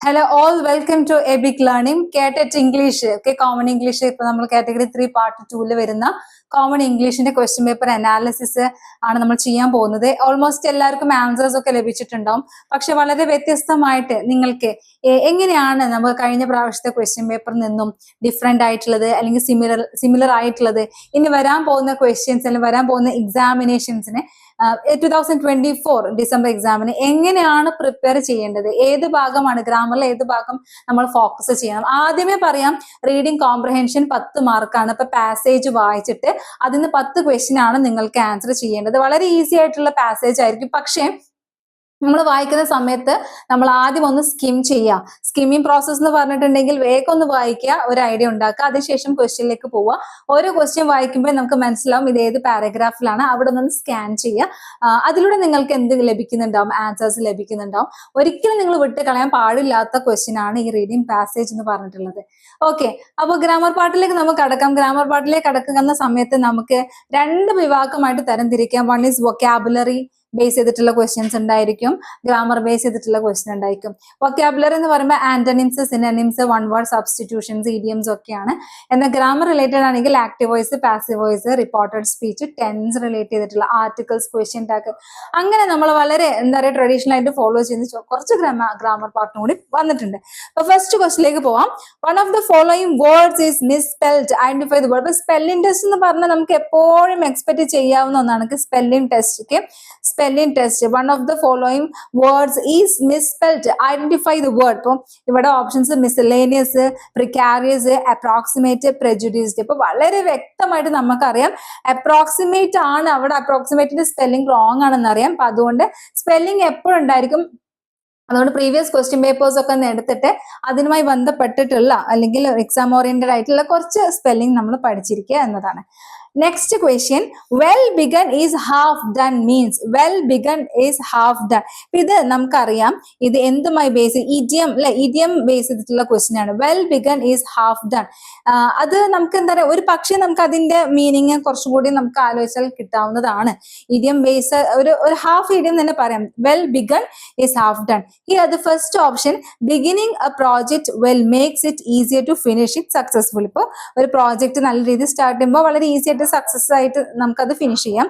Hello all welcome to Abic learning കേട്ടറ്റ് English okay common English ഇപ്പൊ നമ്മൾ category three part ടൂൽ വരുന്ന common ഇംഗ്ലീഷിന്റെ ക്വസ്റ്റ്യൻ പേപ്പർ അനാലിസിസ് ആണ് നമ്മൾ ചെയ്യാൻ പോകുന്നത്. ഓൾമോസ്റ്റ് എല്ലാവർക്കും ആൻസേഴ്സ് ഒക്കെ ലഭിച്ചിട്ടുണ്ടാവും. പക്ഷെ വളരെ വ്യത്യസ്തമായിട്ട് നിങ്ങൾക്ക് എങ്ങനെയാണ് നമ്മൾ കഴിഞ്ഞ പ്രാവശ്യത്തെ ക്വസ്റ്റ്യൻ പേപ്പറിൽ നിന്നും ഡിഫറെന്റ് ആയിട്ടുള്ളത് അല്ലെങ്കിൽ സിമിലർ സിമിലർ ആയിട്ടുള്ളത് ഇനി വരാൻ പോകുന്ന ക്വസ്റ്റ്യൻസ് അല്ലെങ്കിൽ വരാൻ പോകുന്ന എക്സാമിനേഷൻസിന് two thousand twenty four December എക്സാമിന് എങ്ങനെയാണ് പ്രിപ്പയർ ചെയ്യേണ്ടത്? ഏത് ഭാഗമാണ് ഗ്രാമറിൽ ഏത് ഭാഗം നമ്മൾ ഫോക്കസ് ചെയ്യണം? ആദ്യമേ പറയാം റീഡിംഗ് കോംപ്രഹെൻഷൻ പത്ത് മാർക്കാണ് ഇപ്പൊ പാസേജ് വായിച്ചിട്ട് അതിന് പത്ത് ക്വസ്റ്റ്യൻ ആണ് നിങ്ങൾക്ക് ആൻസർ ചെയ്യേണ്ടത്. വളരെ ഈസി ആയിട്ടുള്ള പാസേജ് ആയിരിക്കും. പക്ഷേ നമ്മൾ വായിക്കുന്ന സമയത്ത് നമ്മൾ ആദ്യം ഒന്ന് സ്കിം ചെയ്യുക സ്കിമ്മിങ് പ്രോസസ് എന്ന് പറഞ്ഞിട്ടുണ്ടെങ്കിൽ വേഗം ഒന്ന് വായിക്കുക ഒരു ഐഡിയ ഉണ്ടാക്കുക അതിനുശേഷം ക്വസ്റ്റ്യനിലേക്ക് പോവുക. ഓരോ ക്വസ്റ്റ്യൻ വായിക്കുമ്പോൾ നമുക്ക് മനസ്സിലാവും ഇത് ഏത് പാരഗ്രാഫിലാണ് അവിടെ നിന്ന് സ്കാൻ ചെയ്യുക. അതിലൂടെ നിങ്ങൾക്ക് എന്ത് ലഭിക്കുന്നുണ്ടാവും? ആൻസേഴ്സ് ലഭിക്കുന്നുണ്ടാവും. ഒരിക്കലും നിങ്ങൾ വിട്ട് കളയാൻ പാടില്ലാത്ത ക്വസ്റ്റ്യൻ ആണ് ഈ റീഡിംഗ് പാസേജ് എന്ന് പറഞ്ഞിട്ടുള്ളത്. ഓക്കെ അപ്പോൾ ഗ്രാമർ പാർട്ടിലേക്ക് നമുക്ക് കടക്കാം. ഗ്രാമർ പാർട്ടിലേക്ക് കടക്കുന്ന സമയത്ത് നമുക്ക് രണ്ട് വിഭാഗമായിട്ട് തരംതിരിക്കാം. വൺ ഈസ് വൊക്കാബുലറി ബേസ് ചെയ്തിട്ടുള്ള ക്വസ്റ്റ്യൻസ് ഉണ്ടായിരിക്കും. ഗ്രാമർ ബേസ് ചെയ്തിട്ടുള്ള ക്വസ്റ്റ്യൻ ഉണ്ടായിരിക്കും. വൊക്കാബുലർ എന്ന് പറയുമ്പോൾ antonyms synonyms one word substitutions idioms ഒക്കെയാണ്. എന്നാൽ ഗ്രാമർ റിലേറ്റഡ് ആണെങ്കിൽ active voice passive voice reported speech tense relate ചെയ്തിട്ടുള്ള ആർട്ടിക്കിൾസ് ക്വസ്റ്റ്യൻ ടാക്ക് അങ്ങനെ നമ്മൾ വളരെ എന്താ പറയുക ട്രഡീഷണൽ ആയിട്ട് ഫോളോ ചെയ്യുന്ന കുറച്ച് ഗ്രാമ ഗ്രാമർ പാർട്ടും കൂടി വന്നിട്ടുണ്ട്. അപ്പൊ ഫസ്റ്റ് ക്വസ്റ്റിലേക്ക് പോവാം. One of the following words is misspelled identify the word spelling test എന്ന് പറഞ്ഞാൽ നമുക്ക് എപ്പോഴും എക്സ്പെക്ട് ചെയ്യാവുന്ന ഒന്നാണ്. Spelling test spelling test one of the following words is misspelled identify the word ഇപ്പം ഇവിടെ options miscellaneous precarious approximate prejudiced ഇപ്പൊ വളരെ വ്യക്തമായിട്ട് നമുക്കറിയാം അപ്രോക്സിമേറ്റ് ആണ് അവിടെ അപ്രോക്സിമേറ്റിന്റെ സ്പെല്ലിംഗ് റോങ് ആണെന്ന് അറിയാം. അപ്പൊ അതുകൊണ്ട് സ്പെല്ലിംഗ് എപ്പോഴുണ്ടായിരിക്കും അതുകൊണ്ട് പ്രീവിയസ് ക്വസ്റ്റ്യൻ പേപ്പേഴ്സ് ഒക്കെ ഒന്ന് എടുത്തിട്ട് അതിനുമായി ബന്ധപ്പെട്ടിട്ടുള്ള അല്ലെങ്കിൽ എക്സാം ഓറിയന്റഡ് ആയിട്ടുള്ള കുറച്ച് സ്പെല്ലിംഗ് നമ്മൾ പഠിച്ചിരിക്കുക എന്നതാണ്. Next question well begun is half done means well begun is half done ഇത് നമുക്കറിയാം. ഇത് എന്തുമായി ബേസ് ഇഡിയം അല്ലെ ഇഡിയം ബേസ് ചെയ്തിട്ടുള്ള ക്വസ്റ്റ്യൻ ആണ്. Well begun is half done അത് നമുക്ക് എന്താ പറയുക ഒരു പക്ഷേ നമുക്ക് അതിന്റെ മീനിങ് കുറച്ചും കൂടി നമുക്ക് ആലോചിച്ചാൽ കിട്ടാവുന്നതാണ്. ഇഡിയം ബേസ് ഒരു ഒരു ഹാഫ് ഇഡിയം തന്നെ പറയാം. Well begun is half done here the first option beginning a project well makes it easier to finish it successful ഇപ്പോൾ ഒരു പ്രോജക്റ്റ് നല്ല രീതിയിൽ സ്റ്റാർട്ട് ചെയ്യുമ്പോൾ വളരെ ഈസി ആയിട്ട് സക്സസ് ആയിട്ട് നമുക്കത് ഫിനിഷ് ചെയ്യാം.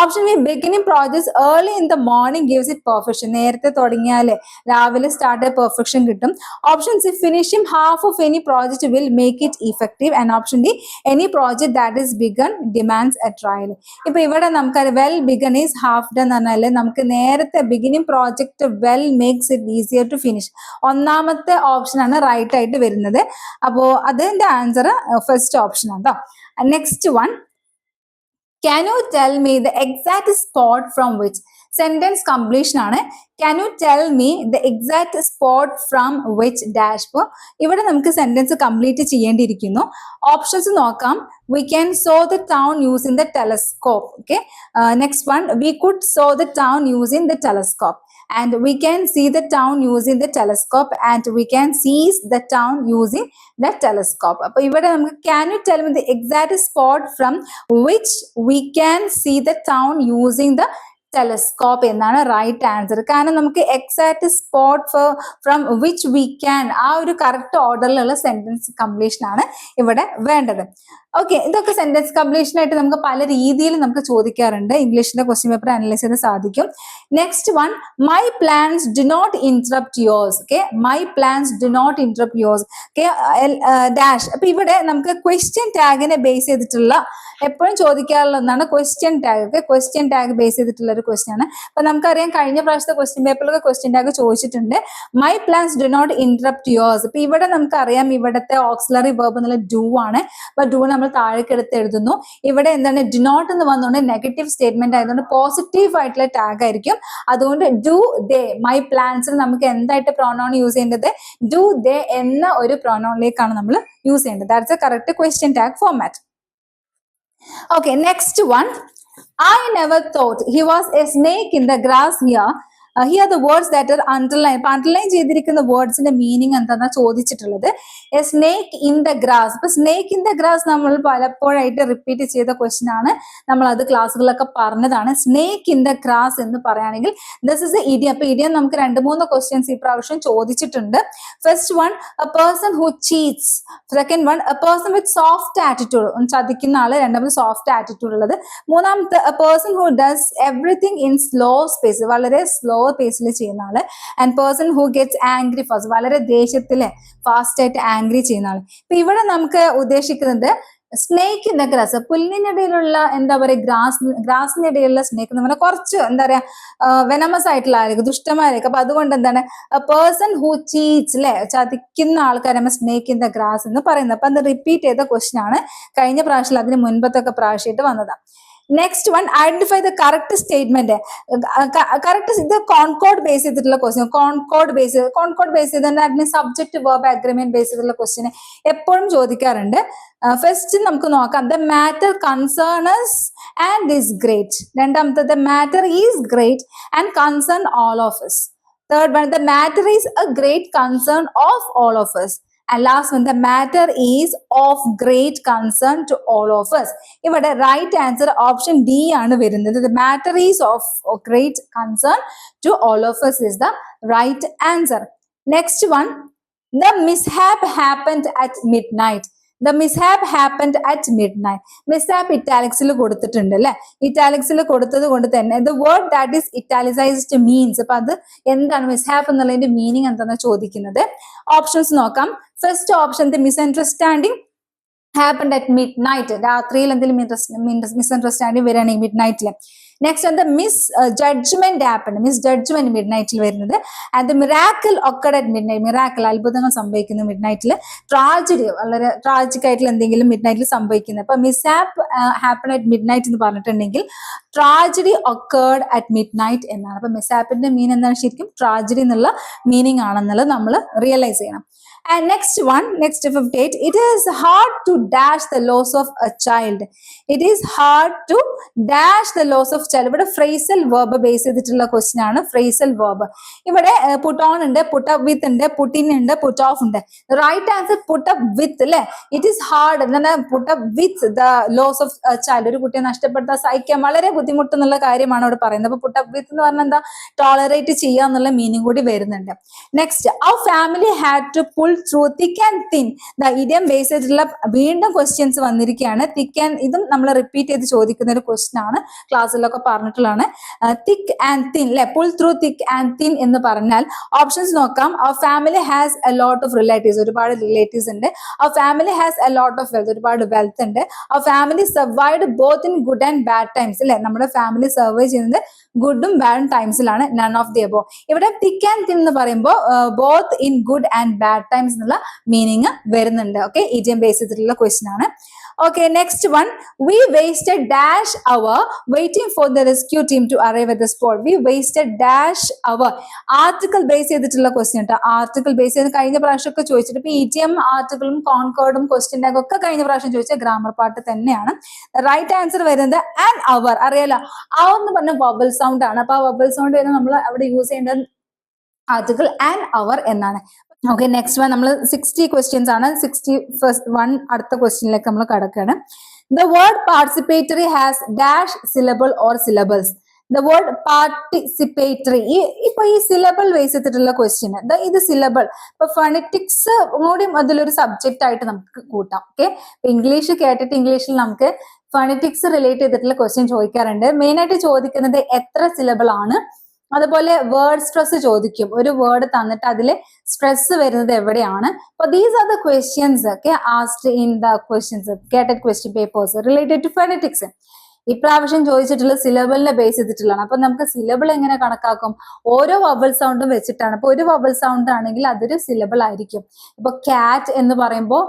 Option B beginning projects early in the morning gives it perfection നേരത്തെ തുടങ്ങിയാൽ രാവിലെ സ്റ്റാർട്ട് പെർഫെക്ഷൻ കിട്ടും. Option C finishing half of any project will make it effective and option D any project that is begun demands a trial ഇപ്പൊ ഇവിടെ നമുക്ക് well begun is half done എന്ന് പറഞ്ഞാൽ നമുക്ക് നേരത്തെ beginning project well makes it easier to finish ഒന്നാമത്തെ option ആണ് right ആയിട്ട് വരുന്നത്. അപ്പോ അതിന്റെ ആൻസർ ഫസ്റ്റ് ഓപ്ഷൻ ആണ് കേട്ടോ next one can you tell me the exact spot from which sentence completion ആണ്? Can you tell me the exact spot from which dash ഇപ്പോൾ ഇവിടെ നമുക്ക് സെന്റൻസ് കംപ്ലീറ്റ് ചെയ്യേണ്ടിയിരിക്കുന്നു. ഓപ്ഷൻസ് നോക്കാം. We can saw the town using the telescope okay next one we could saw the town using the telescope and we can see the town using the telescope and we can see the town using the telescope appo ഇവിടെ നമുക്ക് can you tell me the exact spot from which we can see the town using the telescope എന്നാണ് right answer കാരണം നമുക്ക് exact spot for from which we can ആ ഒരു correct ഓർഡറിലുള്ള sentence completion ആണ് ഇവിടെ വേണ്ടത് ഓക്കെ ഇതൊക്കെ സെന്റൻസ് കംപ്ലീഷൻ ആയിട്ട് നമുക്ക് പല രീതിയിൽ നമുക്ക് ചോദിക്കാറുണ്ട്. ഇംഗ്ലീഷിന്റെ ക്വസ്റ്റ്യൻ പേപ്പർ അനലൈസ് ചെയ്യാൻ സാധിക്കും. Next one my plans do not interrupt yours okay my plans do not interrupt yours okay dash അപ്പൊ ഇവിടെ നമുക്ക് ക്വസ്റ്റ്യൻ ടാഗിനെ ബേസ് ചെയ്തിട്ടുള്ള എപ്പോഴും ചോദിക്കാറുള്ള ഒന്നാണ് question tag okay question tag base ചെയ്തിട്ടുള്ള ഒരു ക്വസ്റ്റ്യൻ ആണ്. അപ്പൊ നമുക്കറിയാം കഴിഞ്ഞ പ്രാവശ്യത്തെ ക്വസ്റ്റ്യൻ പേപ്പറിലൊക്കെ ക്വസ്റ്റ്യൻ ടാഗ് ചോദിച്ചിട്ടുണ്ട്. My plans do not interrupt yours അപ്പൊ ഇവിടെ നമുക്കറിയാം ഇവിടുത്തെ ഓക്സിലറി വേർബ് എന്നുള്ള ഡു ആണ്. അപ്പൊ ഡു നമ്മൾ താഴേക്ക് എടുത്ത് എഴുതുന്നു. ഇവിടെ എന്താണ് ഡു നോട്ട് എന്ന് വന്നുകൊണ്ട് നെഗറ്റീവ് സ്റ്റേറ്റ്മെന്റ് ആയതുകൊണ്ട് പോസിറ്റീവ് ആയിട്ടുള്ള ടാഗ് ആയിരിക്കും. അതുകൊണ്ട് ഡു ദേ മൈ പ്ലാൻസിൽ നമുക്ക് എന്തായിട്ട് പ്രോണോൺ യൂസ് ചെയ്യേണ്ടത്? ഡു ദേ എന്ന ഒരു പ്രോണോണിലേക്കാണ് നമ്മൾ യൂസ് ചെയ്യേണ്ടത്. That's a correct question tag format okay next one I never thought he was a snake in the grass here. Here the words that are underline ഇപ്പൊ underline ചെയ്തിരിക്കുന്ന വേർഡ്സിന്റെ meaning എന്താണെന്നാ ചോദിച്ചിട്ടുള്ളത്. A snake in the grass ഇപ്പൊ snake in the grass നമ്മൾ പലപ്പോഴായിട്ട് repeat ചെയ്ത question ആണ്. നമ്മൾ അത് ക്ലാസ്സുകളിലൊക്കെ പറഞ്ഞതാണ്. സ്നേക്ക് ഇൻ ദ ഗ്രാസ് എന്ന് പറയുകയാണെങ്കിൽ ദിസ് ഇസ് എ ഇഡിയം അപ്പൊ ഇഡിയം നമുക്ക് രണ്ട് മൂന്ന് ക്വസ്റ്റ്യൻസ് ഈ പ്രാവശ്യം ചോദിച്ചിട്ടുണ്ട്. First one a person who cheats second one a person with soft attitude ചതിക്കുന്ന ആൾ രണ്ടാമത് സോഫ്റ്റ് ആറ്റിറ്റ്യൂഡ് ഉള്ളത്. മൂന്നാമത്തെ a person who does everything in slow space വളരെ സ്ലോ പേസിൽ ചെയ്യുന്ന ആൾ. And person who gets angry fast വളരെ ദേഷ്യത്തിൽ ഫാസ്റ്റ് ആയിട്ട് ആംഗ്രി ചെയ്യുന്ന ആൾ. ഇപ്പൊ ഇവിടെ നമുക്ക് ഉദ്ദേശിക്കുന്നത് സ്നേക്ക് ഇൻ ദ ഗ്രാസ് പുല്ലിനിടയിലുള്ള എന്താ പറയുക ഗ്രാസ് ഗ്രാസിനിടയിലുള്ള സ്നേക്ക് എന്ന് പറഞ്ഞാൽ കുറച്ച് എന്താ പറയാ വെനമസ് ആയിട്ടുള്ള ആയിരിക്കും ദുഷ്ടമായിരിക്കും അപ്പൊ അതുകൊണ്ട് എന്താണ് പേഴ്സൺ ഹു ചീറ്റ്സ് അല്ലെ ചതിക്കുന്ന ആൾക്കാരെ സ്നേക്ക് ഇൻ ദ ഗ്രാസ് എന്ന് പറയുന്നത്. അപ്പൊ അത് റിപ്പീറ്റ് ചെയ്ത ക്വസ്റ്റൻ ആണ്. കഴിഞ്ഞ പ്രാവശ്യം അതിന് മുൻപത്തൊക്കെ പ്രാവശ്യമായിട്ട് വന്നതാണ് next one identify the correct statement correct ഇത് കോൺകോഡ് ബേസ് ചെയ്തിട്ടുള്ള question concord base concord base ചെയ്ത് അതിന് സബ്ജക്ട് വേർബ് അഗ്രിമെന്റ് ബേസ് ചെയ്തിട്ടുള്ള ക്വസ്റ്റ്യൻ എപ്പോഴും ചോദിക്കാറുണ്ട്. ഫസ്റ്റ് നമുക്ക് നോക്കാം. The matter concerns and is great രണ്ടാമത്തെ the matter is great and concern all of us. Third one the matter is a great concern of all of us. And last one the matter is of great concern to all of us. ഇവിടെ right answer option D ആണ് വരുന്നത്. The matter is of great concern to all of us is the right answer. Next one the mishap happened at midnight. The mishap happened at midnight mishap ഇറ്റാലിക്സിൽ കൊടുത്തിട്ടുണ്ട് അല്ലെ? ഇറ്റാലിക്സിൽ കൊടുത്തത് കൊണ്ട് തന്നെ the word that is italicized means അപ്പൊ അത് എന്താണ് മിസ്ഹാപ്പ് എന്നുള്ളതിന്റെ മീനിങ് എന്താണെന്ന് ചോദിക്കുന്നത്? ഓപ്ഷൻസ് നോക്കാം. First option the misunderstanding happened at midnight രാത്രിയിൽ എന്തെങ്കിലും മിസ്അണ്ടർസ്റ്റാൻഡിങ് വരികയാണെങ്കിൽ മിഡ് നൈറ്റിൽ നെക്സ്റ്റ് എന്താ മിസ് ജഡ്ജ്മെന്റ് ആപ്പ് ഉണ്ട്. മിസ് ജഡ്ജ്മെന്റ് മിഡ് നൈറ്റിൽ വരുന്നത്. And miracle occurred midnight miracle അത്ഭുതങ്ങൾ സംഭവിക്കുന്നു മിഡ് നൈറ്റിൽ ട്രാജഡി വളരെ ട്രാജിക് ആയിട്ടുള്ള എന്തെങ്കിലും മിഡ് നൈറ്റിൽ സംഭവിക്കുന്നത് അപ്പൊ mishap happen at midnight എന്ന് പറഞ്ഞിട്ടുണ്ടെങ്കിൽ tragedy occurred at midnight എന്നാണ്. അപ്പൊ മിസ് ആപ്പിന്റെ മീൻ എന്താണ് ശരിക്കും? ട്രാജഡി എന്നുള്ള മീനിങ് ആണെന്നുള്ളത് നമ്മൾ റിയലൈസ് ചെയ്യണം. And next next fifty eight it is hard to dash the loss of a child it is hard to dash the loss of child ഇവിടെ phrasal verb base ചെയ്തിട്ടുള്ള question ആണ് phrasal verb ഇവിടെ put on ഉണ്ട് put up with ഉണ്ട് put in ഉണ്ട് put off ഉണ്ട്. Right answer put up with അല്ലെ it is hard എന്താണ്? Put up with the loss of child ഒരു കുട്ടിയെ നഷ്ടപ്പെടുത്താൻ സഹിക്കാൻ വളരെ ബുദ്ധിമുട്ടെന്നുള്ള കാര്യമാണ് അവിടെ പറയുന്നത്. അപ്പൊ പുട്ട് അപ്പ് വിത്ത് എന്ന് പറഞ്ഞാൽ എന്താ? ടോളറേറ്റ് ചെയ്യുക എന്നുള്ള മീനിങ് കൂടി വരുന്നുണ്ട്. നെക്സ്റ്റ് ആ family had to pull through thick and thin the base ചെയ്തിട്ടുള്ള വീണ്ടും ക്വസ്റ്റ്യൻസ് വന്നിരിക്കുകയാണ്. തിക്ക് ആൻഡ് ഇതും നമ്മൾ റിപ്പീറ്റ് ചെയ്ത് ചോദിക്കുന്ന ഒരു ക്വസ്റ്റ്യൻ ആണ്. ക്ലാസ്സിലൊക്കെ പറഞ്ഞിട്ടുള്ളതാണ്. തിക്ക് ആൻഡ് തിൻ അല്ലെ pull through thick and thin എന്ന് പറഞ്ഞാൽ ഓപ്ഷൻസ് നോക്കാം. Our family has a lot of relatives ഒരുപാട് റിലേറ്റീവ്സ് ഉണ്ട്. Our family has a lot of wealth ഒരുപാട് വെൽത്ത് ഉണ്ട്. Our family survived both in good and bad times അല്ലെ നമ്മുടെ family survive ചെയ്യുന്നത് ഗുഡും ബാഡും ടൈംസിലാണ് നൺ ഓഫ് ദി അബോ ഇവിടെ തിക്ക് ആൻഡ് തിൻ എന്ന് പറയുമ്പോൾ both in good and bad times എന്നുള്ള മീനിങ് വരുന്നുണ്ട്. ഓക്കെ ഇഡിയം ബേസ് ചെയ്തിട്ടുള്ള ക്വസ്റ്റ്യൻ ആണ്. Okay next one we wasted dash hour waiting for the rescue team to arrive at the spot we wasted dash hour article base ചെയ്തിട്ടുള്ള question കേട്ടോ article base ചെയ്ത് കഴിഞ്ഞ പ്രാവശ്യമൊക്കെ ചോദിച്ചിട്ട് ഇപ്പൊ ഇ ടി എം ആർട്ടിക്കിളും കോൺകോർഡും ക്വസ്റ്റ്യൻ ടാഗ് ഒക്കെ കഴിഞ്ഞ പ്രാവശ്യം ചോദിച്ച ഗ്രാമർ പാർട്ട് തന്നെയാണ്. റൈറ്റ് ആൻസർ വരുന്നത് ആൻഡ് അവർ അറിയാലോ? ആ എന്ന് പറഞ്ഞ വബിൾ സൗണ്ട് ആണ്. അപ്പൊ ആ വബിൾ സൗണ്ട് വരുന്നത് നമ്മൾ അവിടെ യൂസ് ചെയ്യേണ്ടത് ആർട്ടിക്കിൾ ആൻഡ് അവർ എന്നാണ്. ഓക്കെ നെക്സ്റ്റ് വൺ നമ്മൾ സിക്സ്റ്റി ക്വസ്റ്റ്യൻസ് ആണ്. സിക്സ്റ്റി ഫസ്റ്റ് വൺ അടുത്ത ക്വസ്റ്റ്യനിലേക്ക് നമ്മൾ കടക്കുകയാണ് the word participatory has dash syllable or syllables the word participatory ഈ ഇപ്പൊ ഈ സിലബിൾ ബേസ് ചെയ്തിട്ടുള്ള ക്വസ്റ്റ്യൻ ഇത് സിലബിൾ ഇപ്പൊ ഫണിറ്റിക്സ് കൂടി അതിലൊരു സബ്ജക്റ്റ് ആയിട്ട് നമുക്ക് കൂട്ടാം. ഓക്കെ ഇംഗ്ലീഷ് കേട്ടിട്ട് ഇംഗ്ലീഷിൽ നമുക്ക് ഫണിറ്റിക്സ് റിലേറ്റ് ചെയ്തിട്ടുള്ള ക്വസ്റ്റ്യൻ ചോദിക്കാറുണ്ട്. മെയിൻ ആയിട്ട് ചോദിക്കുന്നത് എത്ര സിലബിൾ ആണ്? അതുപോലെ വേർഡ് സ്ട്രെസ് ചോദിക്കും. ഒരു വേർഡ് തന്നിട്ട് അതിൽ സ്ട്രെസ് വരുന്നത് എവിടെയാണ്? അപ്പൊ ദീസ് ആർ ദ ക്വസ്റ്റ്യൻസ് ഒക്കെ asked in the questions കേട്ടഡ് question papers related to phonetics ഇപ്രാവശ്യം ചോദിച്ചിട്ടുള്ള സിലബിളിനെ ബേസ് ചെയ്തിട്ടുള്ളതാണ്. അപ്പൊ നമുക്ക് സിലബിൾ എങ്ങനെ കണക്കാക്കും? ഓരോ വബിൾ സൗണ്ടും വെച്ചിട്ടാണ്. അപ്പൊ ഒരു വബിൾ സൗണ്ട് ആണെങ്കിൽ അതൊരു സിലബിൾ ആയിരിക്കും. ഇപ്പൊ കാറ്റ് എന്ന് പറയുമ്പോൾ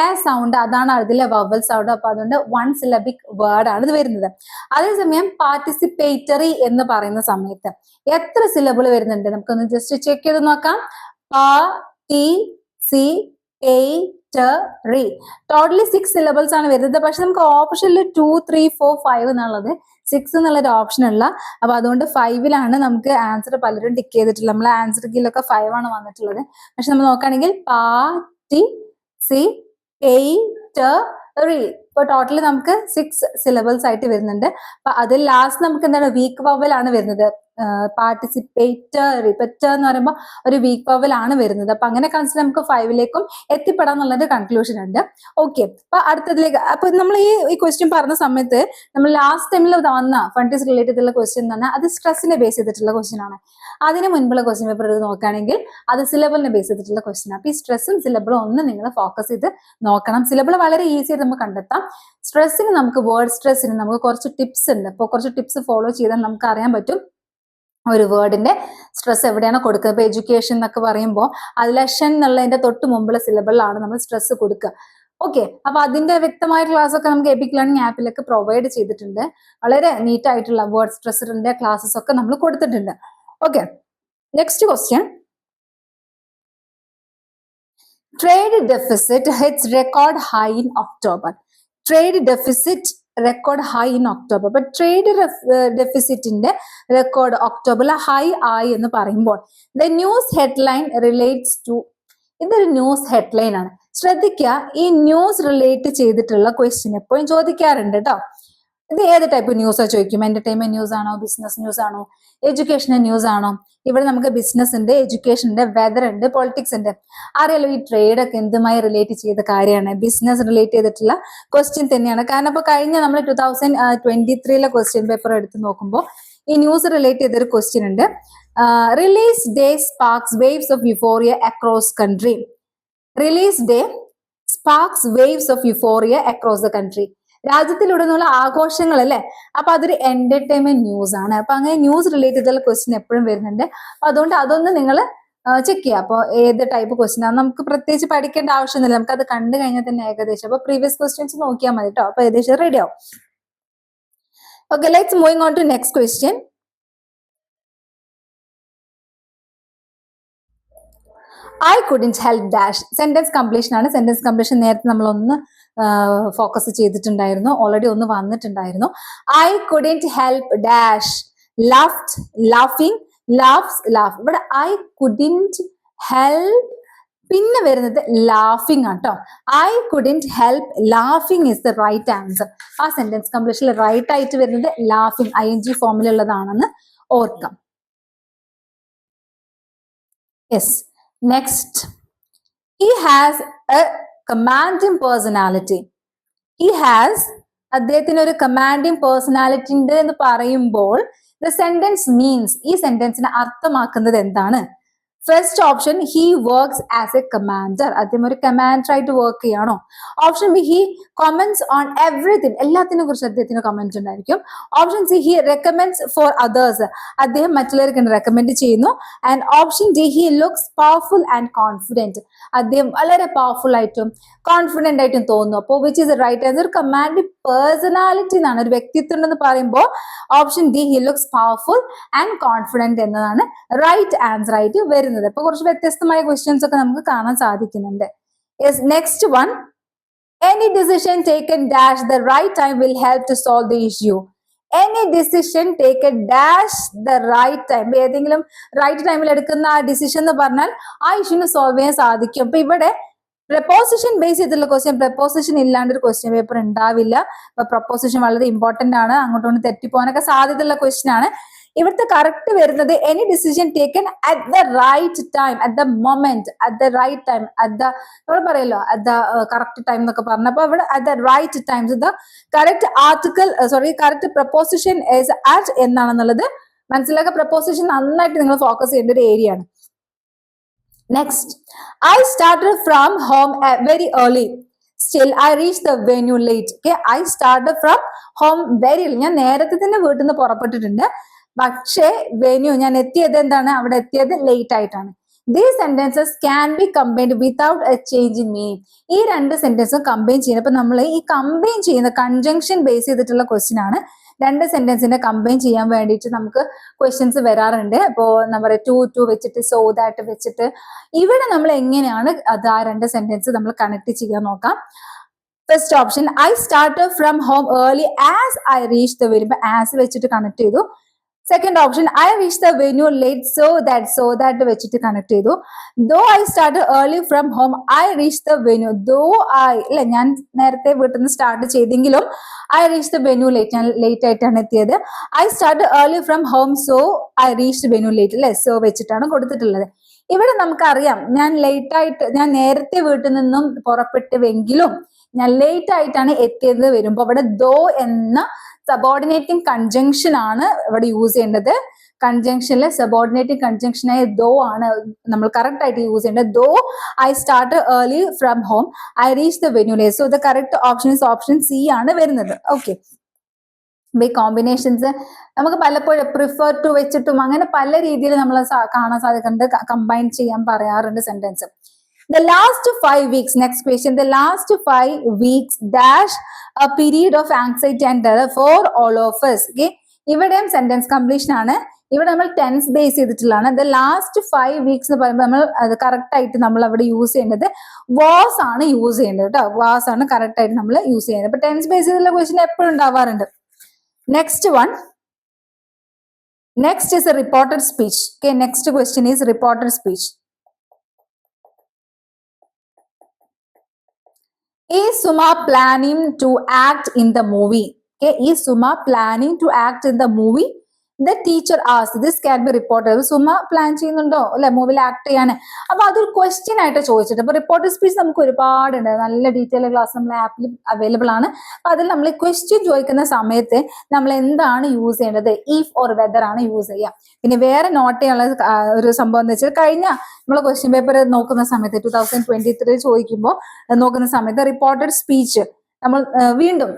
എ സൗണ്ട് അതാണ് അതിലെ വബിൾ സൗണ്ട് അപ്പൊ അതുകൊണ്ട് വൺ സിലബിക് വേർഡ് ആണ് ഇത് വരുന്നത്. അതേസമയം പാർട്ടിസിപ്പേറ്ററി എന്ന് പറയുന്ന സമയത്ത് എത്ര സിലബിൾ വരുന്നുണ്ട്? നമുക്കൊന്ന് ജസ്റ്റ് ചെക്ക് ചെയ്ത് നോക്കാം. പ ടി സി റീ ടോട്ടലി സിക്സ് സിലബിൾസ് ആണ് വരുന്നത്. പക്ഷെ നമുക്ക് ഓപ്ഷനിൽ ടു ത്രീ ഫോർ ഫൈവ് എന്നുള്ളത് സിക്സ് എന്നുള്ളൊരു ഓപ്ഷൻ ഉള്ള അപ്പൊ അതുകൊണ്ട് ഫൈവിലാണ് നമുക്ക് ആൻസർ പലരും ടിക്ക് ചെയ്തിട്ടുള്ളത്. നമ്മളെ ആൻസർ കീഴിലൊക്കെ ഫൈവ് ആണ് വന്നിട്ടുള്ളത്. പക്ഷെ നമ്മൾ നോക്കുകയാണെങ്കിൽ ടി സി എയ്റ്ററി ഇപ്പൊ ടോട്ടലി നമുക്ക് സിക്സ് സിലബിൾസ് ആയിട്ട് വരുന്നുണ്ട്. അപ്പൊ അതിൽ ലാസ്റ്റ് നമുക്ക് എന്താണ്? വീക്ക് വവൽ ആണ് വരുന്നത്. പാർട്ടിസിപ്പേറ്ററി പെറ്റ എന്ന് പറയുമ്പോൾ ഒരു വീക്ക് പവലാണ് വരുന്നത്. അപ്പൊ അങ്ങനെ കൺസിഡർ നമുക്ക് ഫൈവിലേക്കും എത്തിപ്പെടാം എന്നുള്ളത് കൺക്ലൂഷൻ ഉണ്ട്. ഓക്കെ അപ്പൊ അടുത്തതിലേക്ക് അപ്പൊ നമ്മൾ ഈ ഈ ക്വസ്റ്റ്യൻ പറഞ്ഞ സമയത്ത് നമ്മൾ ലാസ്റ്റ് ടൈമിൽ വന്ന ഫണ്ടീസ് റിലേറ്റഡ് ഉള്ള ക്വസ്റ്റ്യൻ എന്ന് പറഞ്ഞാൽ അത് സ്ട്രെസ്സിനെ ബേസ് ചെയ്തിട്ടുള്ള ക്വസ്റ്റ്യൻ ആണ്. അതിന് മുൻപുള്ള ക്വസ്റ്റ്യൻ പേപ്പർ എടുത്ത് നോക്കുകയാണെങ്കിൽ അത് സിലബിളിനെ ബേസ് ചെയ്തിട്ടുള്ള ക്വസ്റ്റ്യൻ അപ്പൊ ഈ സ്ട്രെസ്സും സിലബിളും ഒന്ന് നിങ്ങൾ ഫോക്കസ് ചെയ്ത് നോക്കണം. സിലബിൾ വളരെ ഈസി ആയിട്ട് നമുക്ക് കണ്ടെത്താം. സ്ട്രെസ്സിന് നമുക്ക് വേർഡ് സ്ട്രെസ്സിന് നമുക്ക് കുറച്ച് ടിപ്സ് ഉണ്ട്. അപ്പോൾ കുറച്ച് ടിപ്സ് ഫോളോ ചെയ്താൽ നമുക്ക് അറിയാൻ പറ്റും. ഒരു വേർഡിന്റെ സ്ട്രെസ് എവിടെയാണ് കൊടുക്കുന്നത്. ഇപ്പൊ എഡ്യൂക്കേഷൻ എന്നൊക്കെ പറയുമ്പോൾ അതിലെ ഷൻ എന്നുള്ളതിന്റെ തൊട്ട് മുമ്പുള്ള സിലബിളിലാണ് നമ്മൾ സ്ട്രെസ് കൊടുക്കുക. ഓക്കെ. അപ്പൊ അതിന്റെ വ്യക്തമായ ക്ലാസ് ഒക്കെ നമുക്ക് എബിക് ലേണിംഗ് ആപ്പിലൊക്കെ പ്രൊവൈഡ് ചെയ്തിട്ടുണ്ട്. വളരെ നീറ്റ് ആയിട്ടുള്ള വേർഡ് സ്ട്രെസ്സിന്റെ ക്ലാസ്സസ് ഒക്കെ നമ്മൾ കൊടുത്തിട്ടുണ്ട്. Okay. Next question. Trade deficit hits record high in October. Trade deficit record high in October അപ്പൊ ട്രേഡ് ഡെഫിസിറ്റിന്റെ റെക്കോർഡ് ഒക്ടോബറിൽ ഹൈ ആയി എന്ന് പറയുമ്പോൾ the news headline relates to ഇതൊരു ന്യൂസ് ഹെഡ്ലൈൻ ആണ്. ശ്രദ്ധിക്കുക ഈ ന്യൂസ് റിലേറ്റ് ചെയ്തിട്ടുള്ള ക്വസ്റ്റ്യൻ എപ്പോഴും ചോദിക്കാറുണ്ട് കേട്ടോ ഇത് ഏത് ടൈപ്പ് ന്യൂസാ ചോദിക്കും? എന്റർടൈൻമെന്റ് ന്യൂസ് ആണോ? ബിസിനസ് ന്യൂസ് ആണോ? എഡ്യൂക്കേഷണൽ ന്യൂസ് ആണോ? ഇവിടെ നമുക്ക് ബിസിനസ് ഉണ്ട് എഡ്യൂക്കേഷൻ ഉണ്ട് വെതർ ഉണ്ട് പൊളിറ്റിക്സ് ഉണ്ട്. അറിയാലോ ഈ ട്രേഡ് ഒക്കെ എന്തുമായി റിലേറ്റ് ചെയ്ത കാര്യമാണ്? ബിസിനസ് റിലേറ്റ് ചെയ്തിട്ടുള്ള ക്വസ്റ്റ്യൻ തന്നെയാണ്. കാരണം ഇപ്പൊ കഴിഞ്ഞ നമ്മൾ ടൂ തൗസൻഡ് ട്വന്റി ത്രീയിലെ ക്വസ്റ്റ്യൻ പേപ്പർ എടുത്ത് നോക്കുമ്പോൾ ഈ ന്യൂസ് റിലേറ്റ് ചെയ്തൊരു ക്വസ്റ്റ്യൻ ഉണ്ട്. Release day sparks waves of euphoria across country release day sparks waves of euphoria across the country രാജ്യത്തിലുടനീളം ആഘോഷങ്ങൾ അല്ലേ അപ്പൊ അതൊരു എന്റർടൈൻമെന്റ് ന്യൂസ് ആണ്. അപ്പൊ അങ്ങനെ ന്യൂസ് റിലേറ്റഡ് ഉള്ള ക്വസ്റ്റ്യൻ എപ്പോഴും വരുന്നുണ്ട്. അപ്പൊ അതുകൊണ്ട് അതൊന്ന് നിങ്ങൾ ചെക്ക് ചെയ്യുക അപ്പോൾ ഏത് ടൈപ്പ് ക്വസ്റ്റ്യൻ ആണ്. നമുക്ക് പ്രത്യേകിച്ച് പഠിക്കേണ്ട ആവശ്യമൊന്നുമില്ല. നമുക്ക് അത് കണ്ടു കഴിഞ്ഞാൽ തന്നെ ഏകദേശം. അപ്പൊ പ്രീവിയസ് ക്വസ്റ്റ്യൻസ് നോക്കിയാൽ മതി കേട്ടോ അപ്പൊ ഏകദേശം റെഡി ആവും. Okay let's moving on to next question I couldn't help dash sentence completion ആണ്. സെന്റൻസ് കംപ്ലീഷൻ നേരത്തെ നമ്മൾ ഒന്ന് ഫോക്കസ് ചെയ്തിട്ടുണ്ടായിരുന്നു. ഓൾറെഡി ഒന്ന് വന്നിട്ടുണ്ടായിരുന്നു. I couldn't help dash laughed ലാഫിങ് laughs laugh ഇവിടെ ഐ കുഡിന്റ് ഹെൽപ്പ് പിന്നെ വരുന്നത് ലാഫിംഗ് ആട്ടോ. I couldn't help laughing is the right answer ആ സെന്റൻസ് കംപ്ലീഷനിൽ റൈറ്റ് ആയിട്ട് വരുന്നത് ലാഫിംഗ് ഐ എൻ ജി ഫോമിലുള്ളതാണെന്ന് ഓർക്കാം. Yes next he has a commanding personality he has അദ്ദേഹത്തിന് ഒരു കമാൻഡിങ് പേഴ്സണാലിറ്റി ഉണ്ട് എന്ന് പറയുമ്പോൾ ദ സെന്റൻസ് മീൻസ് ഈ സെന്റൻസിനെ അർത്ഥമാക്കുന്നത് എന്താണ്? First option he works as a commander അദ്ദേഹം ഒരു കമാൻഡർ ആയിട്ട് work ചെയ്യാണോ option B he comments on everything എല്ലാത്തിനെ കുറിച്ച് അദ്ദേഹത്തിന് കമന്റ് ഉണ്ടായിരിക്കും. Option C he recommends for others അദ്ദേഹം മറ്റുള്ളവർക്ക് റെക്കമെൻഡ് ചെയ്യുന്നു. And option D he looks powerful and confident അദ്ദേഹം വളരെ പവർഫുൾ ആയിട്ടും കോൺഫിഡന്റ് ആയിട്ടും തോന്നുന്നു. അപ്പോൾ വിച്ച് ഇസ് റൈറ്റ് ആൻസർ ഒരു കമാൻഡ് പേഴ്സണാലിറ്റി എന്നാണ്. ഒരു വ്യക്തിത്വം ഉണ്ടെന്ന് പറയുമ്പോൾ option D he looks powerful and confident എന്നതാണ് റൈറ്റ് ആൻസർ ആയിട്ട് വരുന്നത്. അപ്പൊ കുറച്ച് വ്യത്യസ്തമായ ക്വസ്റ്റ്യൻസ് ഒക്കെ നമുക്ക് കാണാൻ സാധിക്കുന്നുണ്ട്. Next one any decision taken dash the right time will help to solve the issue any decision take a dash the right time ഏതെങ്കിലും റൈറ്റ് ടൈമിൽ എടുക്കുന്ന ആ ഡിസിഷൻ എന്ന് പറഞ്ഞാൽ ആ ഇഷ്യൂന് സോൾവ് ചെയ്യാൻ സാധിക്കും. അപ്പൊ ഇവിടെ പ്രപ്പോസിഷൻ ബേസ് ചെയ്തിട്ടുള്ള ക്വസ്റ്റ്യൻ പ്രപ്പോസിഷൻ ഇല്ലാണ്ട് ഒരു ക്വസ്റ്റ്യൻ പേപ്പർ ഉണ്ടാവില്ല. അപ്പൊ പ്രപ്പോസിഷൻ വളരെ ഇമ്പോർട്ടന്റ് ആണ്. അങ്ങോട്ടും തെറ്റിപ്പോകാനൊക്കെ സാധ്യതയുള്ള ക്വസ്റ്റ്യൻ ആണ്. ഇവിടുത്തെ കറക്റ്റ് വരുന്നത് any decision taken at the right time at the moment at the right time at the നമ്മൾ പറയല്ലോ അറ്റ് ദ കറക്റ്റ് ടൈം എന്നൊക്കെ പറഞ്ഞപ്പോൾ ഇവിടെ at the right time the correct article sorry correct preposition is at എന്നാണെന്നുള്ളത് മനസ്സിലാക്കുക preposition നന്നായിട്ട് നിങ്ങൾ focus ചെയ്യേണ്ട ഒരു ഏരിയ ആണ്. Next I started from home very early still I reach the venue late okay I start from home very ഞാൻ നേരത്തെ തന്നെ വീട്ടിൽ നിന്ന് പുറപ്പെട്ടിട്ടുണ്ട്. പക്ഷേ വെന്യൂ ഞാൻ എത്തിയത് എന്താണ്? അവിടെ എത്തിയത് ലേറ്റ് ആയിട്ടാണ്. These sentences can be combined without a change in meaning ഈ രണ്ട് സെന്റൻസും കമ്പൈൻ ചെയ്യുന്നത് അപ്പൊ നമ്മൾ ഈ കമ്പൈൻ ചെയ്യുന്ന കൺജങ്ഷൻ ബേസ് ചെയ്തിട്ടുള്ള ക്വസ്റ്റ്യൻ ആണ്. രണ്ട് സെന്റൻസിനെ കമ്പൈൻ ചെയ്യാൻ വേണ്ടിയിട്ട് നമുക്ക് ക്വസ്റ്റ്യൻസ് വരാറുണ്ട്. അപ്പോൾ നമ്മൾ ടു ടു വെച്ചിട്ട് സോ ദാറ്റ് വെച്ചിട്ട്. ഇവിടെ നമ്മൾ എങ്ങനെയാണ് അത് ആ രണ്ട് സെന്റൻസ് നമ്മൾ കണക്ട് ചെയ്യാൻ നോക്കാം. First option I start from home early as I reach the വരുമ്പോൾ ആസ് വെച്ചിട്ട് കണക്ട് ചെയ്തു. Second option I wish the venue late so that so that വെച്ചിട്ട് കണക്ട് ചെയ്തു. Though I start early from home I reach the venue though I അല്ലെ ഞാൻ നേരത്തെ വീട്ടിൽ നിന്ന് സ്റ്റാർട്ട് ചെയ്തെങ്കിലും I reach the venue late ഞാൻ ലേറ്റ് ആയിട്ടാണ് എത്തിയത്. I start early from home so I reach venue late അല്ലെ സോ വെച്ചിട്ടാണ് കൊടുത്തിട്ടുള്ളത്. ഇവിടെ നമുക്കറിയാം ഞാൻ ലേറ്റ് ആയിട്ട് ഞാൻ നേരത്തെ വീട്ടിൽ നിന്നും പുറപ്പെട്ടുവെങ്കിലും ഞാൻ ലേറ്റ് ആയിട്ടാണ് എത്തിയത് വരുമ്പോൾ അവിടെ ദോ എന്ന സബോർഡിനേറ്റിംഗ് കൺജങ്ഷൻ ആണ് ഇവിടെ യൂസ് ചെയ്യേണ്ടത്. കൺജങ്ഷനിലെ സബോർഡിനേറ്റിംഗ് കൺജങ്ഷനായ ദോ ആണ് നമ്മൾ കറക്റ്റ് ആയിട്ട് യൂസ് ചെയ്യേണ്ടത്. Though I start early from home I reach the venue late so the correct option is option C ആണ് വരുന്നത്. ഓക്കെ ഈ കോമ്പിനേഷൻസ് നമുക്ക് പലപ്പോഴും പ്രിഫർ ടു വെച്ചിട്ടും അങ്ങനെ പല രീതിയിൽ നമ്മൾ കാണാൻ സാധിക്കുന്നുണ്ട്. കമ്പൈൻ ചെയ്യാൻ പറയാറുണ്ട് sentence the last five weeks next question. The last five weeks dash a period of anxiety and terror for all of us. Okay? ഇവിടെയും സെന്റൻസ് കംപ്ലീഷൻ ആണ്. ഇവിടെ നമ്മൾ ടെൻസ് ബേസ് ചെയ്തിട്ടുള്ളതാണ്. ദ ലാസ്റ്റ് ഫൈവ് വീക്സ് എന്ന് പറയുമ്പോൾ നമ്മൾ അത് correct ആയിട്ട് നമ്മൾ അവിടെ യൂസ് ചെയ്യേണ്ടത് വാസ് ആണ് യൂസ് ചെയ്യേണ്ടത് കേട്ടോ. വാസ് ആണ് കറക്റ്റ് ആയിട്ട് നമ്മൾ യൂസ് ചെയ്യുന്നത് അപ്പൊ ടെൻസ് ബേസ് ചെയ്തുള്ള ക്വസ്റ്റ്യൻ എപ്പോഴും ഉണ്ടാവാറുണ്ട്. Next one next is a reported speech okay next question is reported speech Is Suma planning to act in the movie? Okay, is Suma planning to act in the movie? The teacher as this can be reported Suma plan ചെയ്യുന്നുണ്ടോ? അല്ലെ? മൂവിൽ act ചെയ്യാൻ. അപ്പൊ അതൊരു question ആയിട്ട് ചോദിച്ചിട്ട് അപ്പൊ reporter speech നമുക്ക് ഒരുപാടുണ്ട് നല്ല ഡീറ്റെയിൽ ക്ലാസ് നമ്മളെ ആപ്പിൽ അവൈലബിൾ ആണ്. അപ്പൊ അതിൽ നമ്മൾ ക്വസ്റ്റ്യൻ ചോദിക്കുന്ന സമയത്ത് നമ്മൾ എന്താണ് യൂസ് ചെയ്യേണ്ടത്? ഇഫ് ഓർ വെദർ ആണ് യൂസ് ചെയ്യുക. പിന്നെ വേറെ നോട്ട് ചെയ്യാനുള്ള ഒരു സംഭവം എന്ന് വെച്ചാൽ കഴിഞ്ഞ നമ്മൾ ക്വസ്റ്റ്യൻ പേപ്പർ നോക്കുന്ന സമയത്ത് ടു തൗസൻഡ് ട്വന്റി ത്രീ ചോദിക്കുമ്പോൾ നോക്കുന്ന സമയത്ത് റിപ്പോർട്ടഡ് സ്പീച്ച് നമ്മൾ വീണ്ടും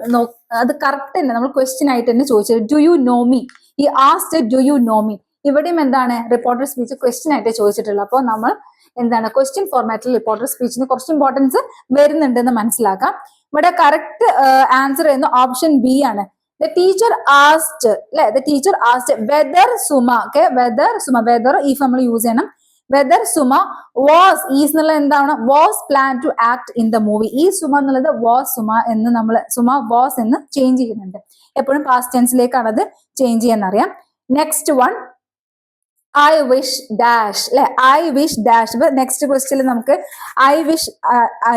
അത് കറക്റ്റ് തന്നെ നമ്മൾ ക്വസ്റ്റ്യൻ ആയിട്ട് തന്നെ ചോദിച്ചത് ഡു യു നോ മീ ഈ asked do you know me ഇവിടെയും എന്താണ് റിപ്പോർട്ടർ സ്പീച്ച് ക്വസ്റ്റ്യൻ ആയിട്ട് ചോദിച്ചിട്ടുള്ളത്. അപ്പോൾ നമ്മൾ എന്താണ് ക്വസ്റ്റ്യൻ ഫോർമാറ്റിൽ റിപ്പോർട്ടർ സ്പീച്ചിന് കുറച്ച് ഇമ്പോർട്ടൻസ് വരുന്നുണ്ടെന്ന് മനസ്സിലാക്കാം. ഇവിടെ കറക്റ്റ് ആൻസർ എന്ന് ഓപ്ഷൻ ബി ആണ്. ദ ടീച്ചർ ആസ്റ്റ് അല്ലെ the teacher asked whether Suma okay whether Suma whether if നമ്മൾ യൂസ് ചെയ്യണം. വെദർ സുമ വാസ് ഈസ് എന്നുള്ളത് എന്താണ്? Was plan to act in the movie ഈ സുമ എന്നുള്ളത് വാസ് സുമ എന്ന് നമ്മൾ സുമ വാസ് എന്ന് ചേഞ്ച് ചെയ്യുന്നുണ്ട്. എപ്പോഴും പാസ്റ്റ് ടെൻസിലേക്കാണ് അത് ചേഞ്ച് ചെയ്യാൻ അറിയാം. Next one I wish dash അല്ലെ ഐ വിഷ് ഡാഷ് ഇപ്പൊ നെക്സ്റ്റ് ക്വസ്റ്റ്യൻ നമുക്ക് ഐ വിഷ്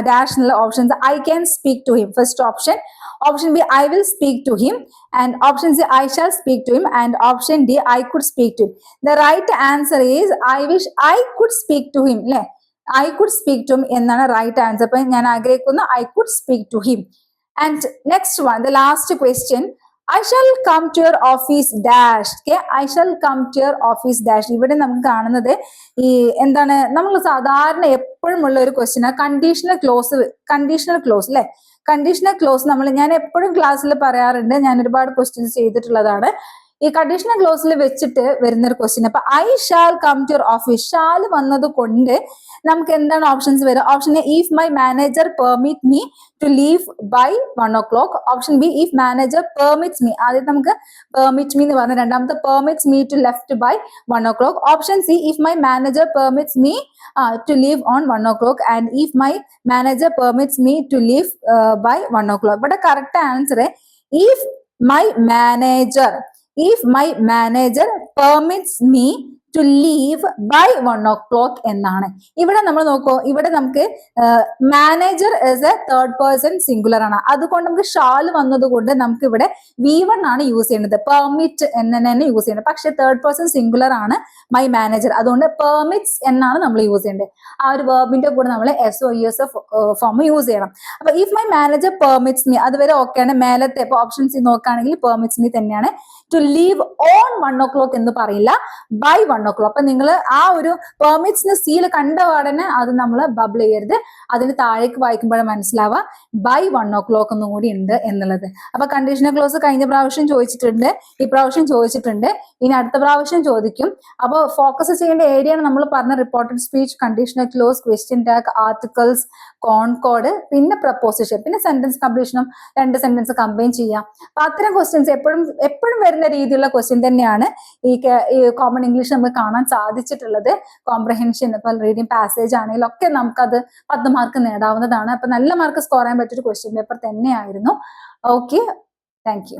ഡാഷ് എന്നുള്ള options I can speak to him first option option B I will speak to him and option C I shall speak to him and option D I could speak to him the right answer is I wish I could speak to him അല്ലെ I could speak to him എന്നാണ് right answer അപ്പൊ ഞാൻ ആഗ്രഹിക്കുന്നു I could speak to him and next one the last question I shall come to your office dash I shall come to your office dash ഇവിടെ നമുക്ക് കാണുന്നത് ഈ എന്താണ്? നമ്മൾ സാധാരണ എപ്പോഴും ഉള്ള ഒരു question conditional clause conditional clause അല്ലെ കണ്ടീഷണൽ ക്ലോസ് നമ്മൾ ഞാൻ എപ്പോഴും ക്ലാസ്സിൽ പറയാറുണ്ട്. ഞാൻ ഒരുപാട് ക്വസ്റ്റ്യൻസ് ചെയ്തിട്ടുള്ളതാണ്. ഈ കണ്ടീഷണൽ ക്ലോസിൽ വെച്ചിട്ട് വരുന്ന ഒരു ക്വസ്റ്റ്യൻ അപ്പൊ I shall come to your office shall വന്നത് കൊണ്ട് നമുക്ക് എന്താണ് ഓപ്ഷൻസ് വരിക? Option A if my manager permit me to leave by one o'clock option B if manager permits me ആദ്യം നമുക്ക് പെർമിറ്റ് മീ എന്ന് പറഞ്ഞ. രണ്ടാമത്തെ permits me to left by one o'clock option C if my manager permits me to leave on one o'clock and if my manager permits me to leave by one o'clock ഇവിടെ correct answer if my manager if my manager permits me to leave by one o'clock എന്നാണ്. ഇവിടെ നമ്മൾ നോക്കൂ ഇവിടെ നമുക്ക് manager is a third person singular ആണ്. അതുകൊണ്ട് നമുക്ക് ഷാൾ വന്നത് കൊണ്ട് നമുക്ക് ഇവിടെ വി വൺ ആണ് യൂസ് ചെയ്യുന്നത് പെർമിറ്റ് എന്ന് തന്നെ യൂസ് ചെയ്യുന്നത് പക്ഷെ തേർഡ് പേഴ്സൺ സിംഗുലർ ആണ് മൈ മാനേജർ അതുകൊണ്ട് പെർമിറ്റ്സ് എന്നാണ് നമ്മൾ യൂസ് ചെയ്യേണ്ടത്. ആ ഒരു വേർബിന്റെ കൂടെ നമ്മൾ S O U S form use ചെയ്യണം. അപ്പൊ if my manager permits me അതുവരെ ഓക്കെയാണ് മേലത്തെ ഇപ്പൊ ഓപ്ഷൻ സി നോക്കുകയാണെങ്കിൽ പെർമിറ്റ്സ് മീ തന്നെയാണ്. To leave on one o'clock എന്ന് പറയില്ല. ബൈ വൺ ക്ലോക്ക് അപ്പൊ നിങ്ങൾ ആ ഒരു പെർമിറ്റ്സിന് സീൽ കണ്ട പാടനെ അത് നമ്മൾ ബബിൾ ചെയ്യരുത്. അതിന് താഴേക്ക് വായിക്കുമ്പോഴേ മനസ്സിലാവുക. ബൈ വൺ ഓ ക്ലോക്ക് ഒന്നും കൂടി ഉണ്ട് എന്നുള്ളത്. അപ്പൊ കണ്ടീഷണൽ ക്ലോസ് കഴിഞ്ഞ പ്രാവശ്യം ചോദിച്ചിട്ടുണ്ട്. ഈ പ്രാവശ്യം ചോദിച്ചിട്ടുണ്ട്. ഇനി അടുത്ത പ്രാവശ്യം ചോദിക്കും. അപ്പോൾ ഫോക്കസ് ചെയ്യേണ്ട ഏരിയ നമ്മൾ പറഞ്ഞ reported speech conditional clause question tag articles concord പിന്നെ പ്രപ്പോസിഷൻ പിന്നെ സെന്റൻസ് കംപ്ലീഷനും രണ്ട് സെന്റൻസ് കമ്പൈൻ ചെയ്യാം. അപ്പൊ അത്തരം ക്വസ്റ്റ്യൻസ് എപ്പോഴും എപ്പോഴും വരുന്ന രീതിയിലുള്ള ക്വസ്റ്റ്യൻ തന്നെയാണ് ഈ കോമൺ ഇംഗ്ലീഷ് നമുക്ക് കാണാൻ സാധിച്ചിട്ടുള്ളത് കോംപ്രഹെൻഷൻ ഇപ്പോൾ റീഡിംഗ് പാസേജ് ആണെങ്കിലും ഒക്കെ നമുക്കത് പത്ത് മാർക്ക് നേടാവുന്നതാണ്. അപ്പൊ നല്ല മാർക്ക് സ്കോർ ചെയ്യാൻ പറ്റിയൊരു ക്വസ്റ്റ്യൻ പേപ്പർ തന്നെയായിരുന്നു. Okay thank